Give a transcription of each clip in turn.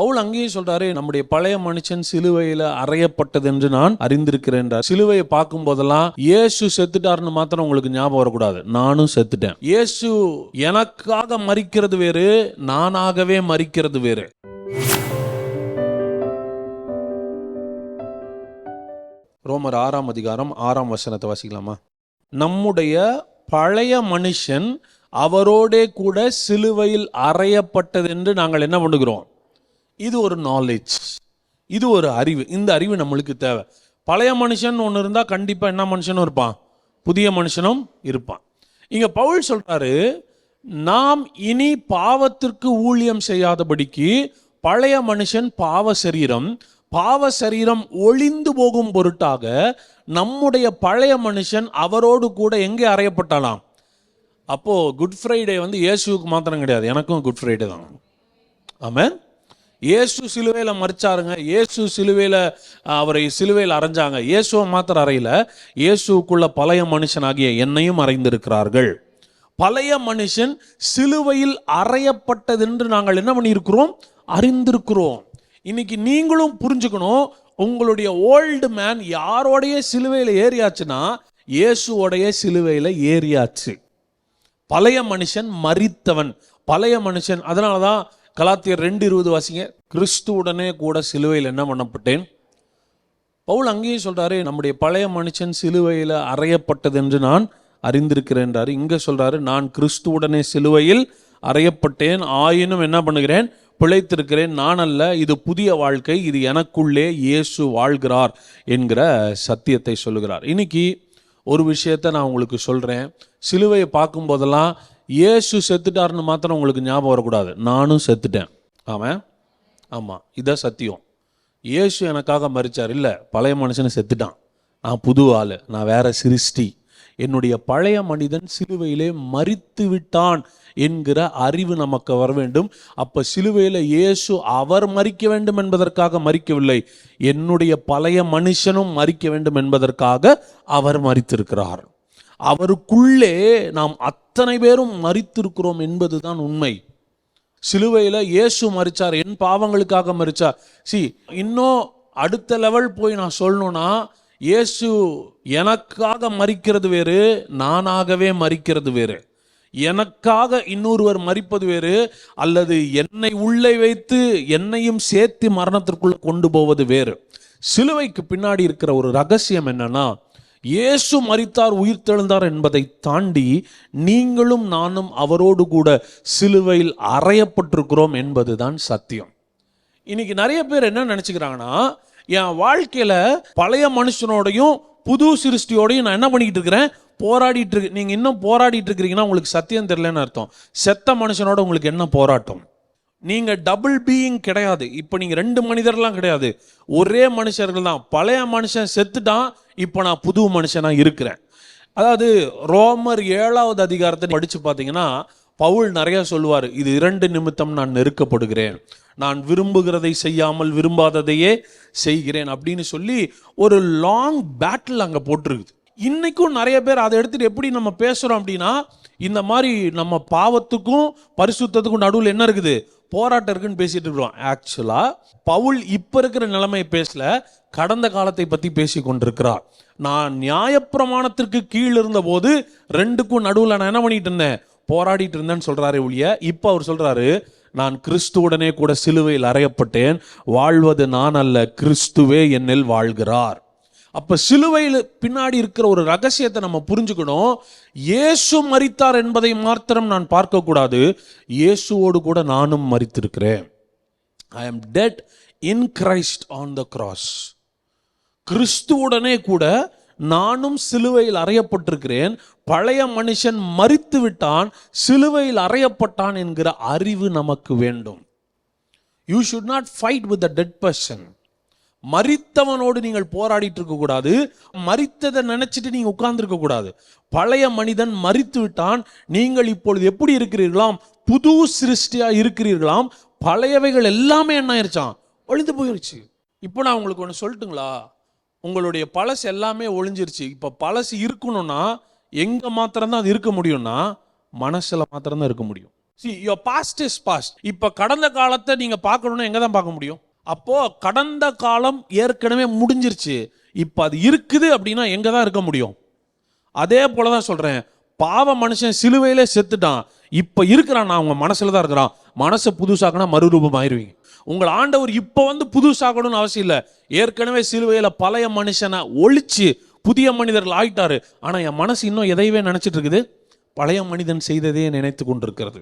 பவுல் அங்கேயும் சொல்றாரு நம்முடைய பழைய மனுஷன் சிலுவையில அறையப்பட்டது என்று நான் அறிந்திருக்கிறேன் என்றார். சிலுவையை பார்க்கும் போதெல்லாம் இயேசு செத்துட்டாருன்னு மாத்திரம் உங்களுக்கு ஞாபகம் வரக்கூடாது. நானும் செத்துட்டேன். இயேசு எனக்காக மறிக்கிறது வேறு நானாகவே மறிக்கிறது வேறு. ரோமர் ஆறாம் அதிகாரம் ஆறாம் வசனத்தை வாசிக்கலாமா? நம்முடைய பழைய மனுஷன் அவரோடே கூட சிலுவையில் அறையப்பட்டது என்று நாங்கள் என்ன பண்ணுகிறோம்? இது ஒரு நாலேஜ் இது ஒரு அறிவு. இந்த அறிவு நம்மளுக்கு தேவை. பழைய மனுஷன் ஒன்று இருந்தால் கண்டிப்பாக என்ன மனுஷனும் இருப்பான்? புதிய மனுஷனும் இருப்பான். இங்கே பவுல் சொல்கிறாரு நாம் இனி பாவத்திற்கு ஊழியம் செய்யாதபடிக்கு பழைய மனுஷன் பாவ சரீரம் பாவ சரீரம் ஒளிந்து போகும் பொருட்டாக நம்முடைய பழைய மனுஷன் அவரோடு கூட எங்கே அறையப்பட்டாலாம்? அப்போது குட் ஃப்ரைடே வந்து இயேசுவுக்கு மாத்திரம் கிடையாது. எனக்கும் குட் ஃப்ரைடே தான். ஆமாம் இயேசு சிலுவையில் மறிச்சாருங்க இயேசு சிலுவையில் அவரை சிலுவையில் அரைஞ்சாங்க. இயேசுவை மாத்திர அறையில். இயேசுக்குள்ள பழைய மனுஷனாகிய என்னையும் அறைந்திருக்கிறார்கள். பழைய மனுஷன் சிலுவையில் அறையப்பட்டதென்று நாங்கள் என்ன பண்ணியிருக்கிறோம்? அறிந்திருக்கிறோம். இன்னைக்கு நீங்களும் புரிஞ்சுக்கணும் உங்களுடைய ஓல்டு மேன் யாரோடைய சிலுவையில் ஏறியாச்சுன்னா இயேசுவோடைய சிலுவையில் ஏறியாச்சு. பழைய மனுஷன் மரித்தவன். பழைய மனுஷன் அதனால தான் கலாத்தியர் ரெண்டு இருபது வாசிங்க. கிறிஸ்துவுடனே கூட சிலுவையில் என்ன பண்ணப்பட்டேன்? பவுல் அங்கேயும் சொல்கிறாரு நம்முடைய பழைய மனுஷன் சிலுவையில் அறையப்பட்டது என்று நான் அறிந்திருக்கிறேன்றாரு இங்கே சொல்கிறாரு நான் கிறிஸ்துவுடனே சிலுவையில் அறையப்பட்டேன். ஆயினும் என்ன பண்ணுகிறேன்? பிழைத்திருக்கிறேன். நான் அல்ல இது புதிய வாழ்க்கை. இது எனக்குள்ளே இயேசு வாழ்கிறார் என்கிற சத்தியத்தை சொல்லுகிறார். இன்னைக்கு ஒரு விஷயத்தை நான் உங்களுக்கு சொல்கிறேன் சிலுவையை பார்க்கும்போதெல்லாம் இயேசு செத்துட்டாருன்னு மாத்திரம் உங்களுக்கு ஞாபகம் வரக்கூடாது. நானும் செத்துட்டேன். ஆமாம் ஆமாம் இதான் சத்தியம். இயேசு எனக்காக மறிச்சார் இல்லை பழைய மனுஷனை செத்துட்டான். நான் புது ஆள். நான் வேற சிருஷ்டி. என்னுடைய பழைய மனிதன் சிலுவையிலே மறித்து விட்டான் என்கிற அறிவு நமக்கு வர வேண்டும். அப்போ சிலுவையில் இயேசு அவர் மறிக்க வேண்டும் என்பதற்காக மறிக்கவில்லை என்னுடைய பழைய மனுஷனும் மறிக்க வேண்டும் என்பதற்காக அவர் மறித்திருக்கிறார் அவருக்குள்ளே நாம் அத்தனை பேரும் மறித்திருக்கிறோம் என்பதுதான் உண்மை. சிலுவையில் இயேசு மறிச்சார் என் பாவங்களுக்காக மறிச்சார் சி இன்னும் அடுத்த லெவல் போய் நான் சொல்லணும்னா இயேசு எனக்காக மறிக்கிறது வேறு நானாகவே மறிக்கிறது வேறு. எனக்காக இன்னொருவர் மறிப்பது வேறு அல்லது என்னை உள்ளே வைத்து என்னையும் சேர்த்து மரணத்திற்குள்ள கொண்டு போவது வேறு. சிலுவைக்கு பின்னாடி இருக்கிற ஒரு ரகசியம் என்னன்னா இயேசு உயிர் உயிர்த்தெழுந்தார் என்பதை தாண்டி நீங்களும் நானும் அவரோடு கூட சிலுவையில் அறையப்பட்டிருக்கிறோம் என்பதுதான் சத்தியம். இன்னைக்கு நிறைய பேர் என்ன நினைச்சுக்கிறாங்கன்னா என் வாழ்க்கையில பழைய மனுஷனோடையும் புது சிருஷ்டியோடையும் நான் என்ன பண்ணிக்கிட்டு இருக்கிறேன்? போராடிட்டு இருக்கு. நீங்க இன்னும் போராடிட்டு இருக்கிறீங்கன்னா உங்களுக்கு சத்தியம் தெரியலன்னு அர்த்தம். செத்த மனுஷனோட உங்களுக்கு என்ன போராட்டம்? நீங்கள் டபுள் பீயிங் கிடையாது. இப்போ நீங்கள் ரெண்டு மனிதர்லாம் கிடையாது. ஒரே மனுஷர்கள் தான். பழைய மனுஷன் செத்துட்டான். இப்போ நான் புது மனுஷனாக இருக்கிறேன். அதாவது ரோமர் ஏழாவது அதிகாரத்தை படித்து பார்த்தீங்கன்னா பவுல் நிறைய சொல்லுவார் இது இரண்டு நிமித்தம் நான் நெருக்கப்படுகிறேன். நான் விரும்புகிறதை செய்யாமல் விரும்பாததையே செய்கிறேன். அப்படின்னு சொல்லி ஒரு லாங் பேட்டில் அங்கே போட்டிருக்குது. இன்னைக்கும் நிறைய பேர் அதை எடுத்துட்டு எப்படி நம்ம பேசுகிறோம் அப்படின்னா இந்த மாதிரி நம்ம பாவத்துக்கும் பரிசுத்தத்துக்கும் நடுவில் என்ன இருக்குது? போராட்டம் இருக்குன்னு பேசிட்டு இருக்கிறோம். ஆக்சுவலாக பவுல் இப்போ இருக்கிற நிலைமை பேசல கடந்த காலத்தை பற்றி பேசி கொண்டிருக்கிறார். நான் நியாயப்பிரமாணத்திற்கு கீழ் இருந்தபோது ரெண்டுக்கும் நடுவில் நான் என்ன பண்ணிட்டு இருந்தேன்? போராடிட்டு இருந்தேன்னு சொல்கிறாரு ஒழிய இப்போ அவர் சொல்கிறாரு நான் கிறிஸ்துவுடனே கூட சிலுவையில் அறையப்பட்டேன். வாழ்வது நான் அல்ல கிறிஸ்துவே என்னில் வாழ்கிறார். அப்போ சிலுவையில் பின்னாடி இருக்கிற ஒரு ரகசியத்தை நம்ம புரிஞ்சுக்கணும். இயேசு மறித்தார் என்பதை மாத்திரம் நான் பார்க்கக்கூடாது. இயேசுவோடு கூட நானும் மறித்திருக்கிறேன் I am dead in Christ on the cross கிறிஸ்துவுடனே கூட நானும் சிலுவையில் அறையப்பட்டிருக்கிறேன். பழைய மனுஷன் மறித்து விட்டான் சிலுவையில் அறையப்பட்டான் என்கிற அறிவு நமக்கு வேண்டும். You should not fight with the dead person மறித்தவனோடு நீங்கள் போராடிட்டு இருக்க கூடாது மறித்ததை நினைச்சிட்டு நீங்க உட்கார்ந்துருக்க கூடாது பழைய மனிதன் மறித்து விட்டான் நீங்கள் இப்பொழுது எப்படி இருக்கிறீர்களாம்? புது சிருஷ்டியா இருக்கிறீர்களாம்? பழையவைகள் எல்லாமே என்ன ஆயிருச்சான் ஒழிந்து போயிருச்சு. இப்போ நான் உங்களுக்கு ஒன்று சொல்லட்டுங்களா? உங்களுடைய பழசு எல்லாமே ஒழிஞ்சிருச்சு. இப்போ பழசு இருக்கணும்னா எங்க மாத்திரம்தான் அது இருக்க முடியும்னா மனசுல மாத்திரம்தான் இருக்க முடியும். See your past is past இப்போ கடந்த காலத்தை நீங்க பார்க்கணும்னா எங்க தான் பார்க்க முடியும்? அப்போ கடந்த காலம் ஏற்கனவே முடிஞ்சிருச்சு. இப்போ அது இருக்குது அப்படின்னா எங்கே தான் இருக்க முடியும்? அதே போல தான் சொல்கிறேன் பாவ மனுஷன் சிலுவையிலே செத்துட்டான். இப்போ இருக்கிறான் நான் உங்கள் மனசில் தான் இருக்கிறான். மனசை புதுசாக்கினா மறுரூபம் ஆயிடுவீங்க உங்கள் ஆண்டவர் இப்போ வந்து புதுசாகணும்னு அவசியம் இல்லை. ஏற்கனவே சிலுவையில் பழைய மனுஷனை ஒழிச்சு புதிய மனிதர்கள் ஆயிட்டாரு. ஆனால் என் மனசு இன்னும் எதையவே நினச்சிட்டு இருக்குது? பழைய மனிதன் செய்ததே நினைத்து கொண்டிருக்கிறது.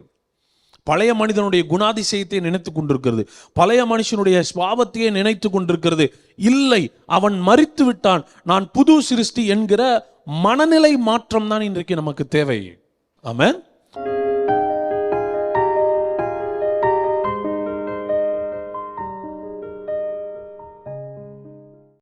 பழைய மனிதனுடைய குணாதிசயத்தை நினைத்து கொண்டிருக்கிறது. பழைய மனுஷனுடைய சுவாபத்தையே நினைத்து கொண்டிருக்கிறது. இல்லை அவன் மறித்து விட்டான். நான் புது சிருஷ்டி என்கிற மனநிலை மாற்றம் தான் இன்றைக்கு நமக்கு தேவை. ஆமாம்